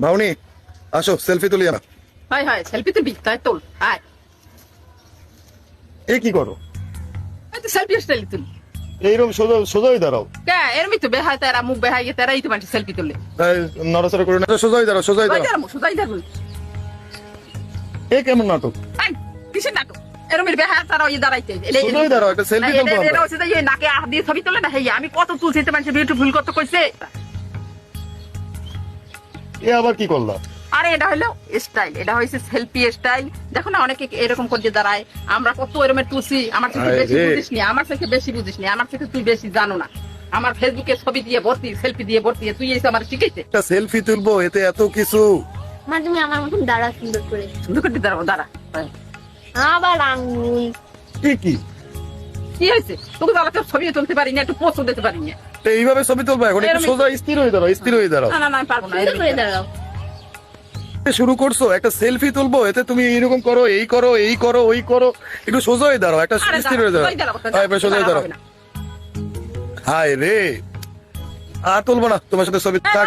ভাউনি আসো সেলফি তুলি না হয় হয় সেলফি তুলবি তাই তোল আয় এ কি করো এই তো সেলফি স্টাইল তুল এইরকম সোজা সোজাই দাঁড়াও কে এরমি তো বেহায় তারা মুখ বেহায় গিয়ে তারাই তো মানুষ সেলফি তুলে এই, নড়াচড়া করে না সোজাই দাঁড়াও সোজাই দাঁড়াও সুদাই থাকবে এ কেমন নাটক কিসের নাটক এরমের বেহায় তারা ওই দাঁড়াইতে সোজাই দাঁড়াও একটা সেলফি তুলবো এটা আমরা। হচ্ছে যে এই নাকে হাত দিয়ে ছবি তোলে না হেই আমি কত তুলছি তো মানুষ বিউটিফুল কত কইছে এ আবার কি করলা? আরে এটা হলো স্টাইল এটা হয়েছে সেলফি স্টাইল দেখো না অনেকে এরকম করে দাঁড়ায় আমরা কত এরকম তুলছি আমার থেকে বেশি বুঝিস নি আমার থেকে বেশি বুঝিস নি আমার থেকে তুই বেশি জানো না। আমার ফেসবুকে ছবি দিয়ে ভর্তি সেলফি দিয়ে ভর্তি তুই এসে আমার শিখেছে একটা সেলফি তুলবো এতে এত কিছু। মা তুমি আমার মতন দাঁড়া সুন্দর করে। সুন্দর করে দাঁড়াবো দাঁড়া। আবার আঙ্গুল কি কি? কি হয়েছে? তোকে দাঁড়াতে ছবি তুলতে পারি না একটু পোস্ট দিতে পারি না। এইভাবে ছবি তুলবো এখন একটু সোজা স্থির হয়ে দাঁড়াও স্থির হয়ে দাঁড়াও। না না না পারব না। সুন্দর করে দাঁড়াও। শুরু করছ একটা সেলফি তুলবো এতে তুমি এইরকম করো এই করো এই করো ওই করো একটু সোজা হয়ে দাঁড়াও একটা স্থির হয়ে দাঁড়াও, দাঁড়াবো, হ্যাঁ, দাঁড়াও হায় রে আর তুলবো না তোমার সাথে ছবি থাক।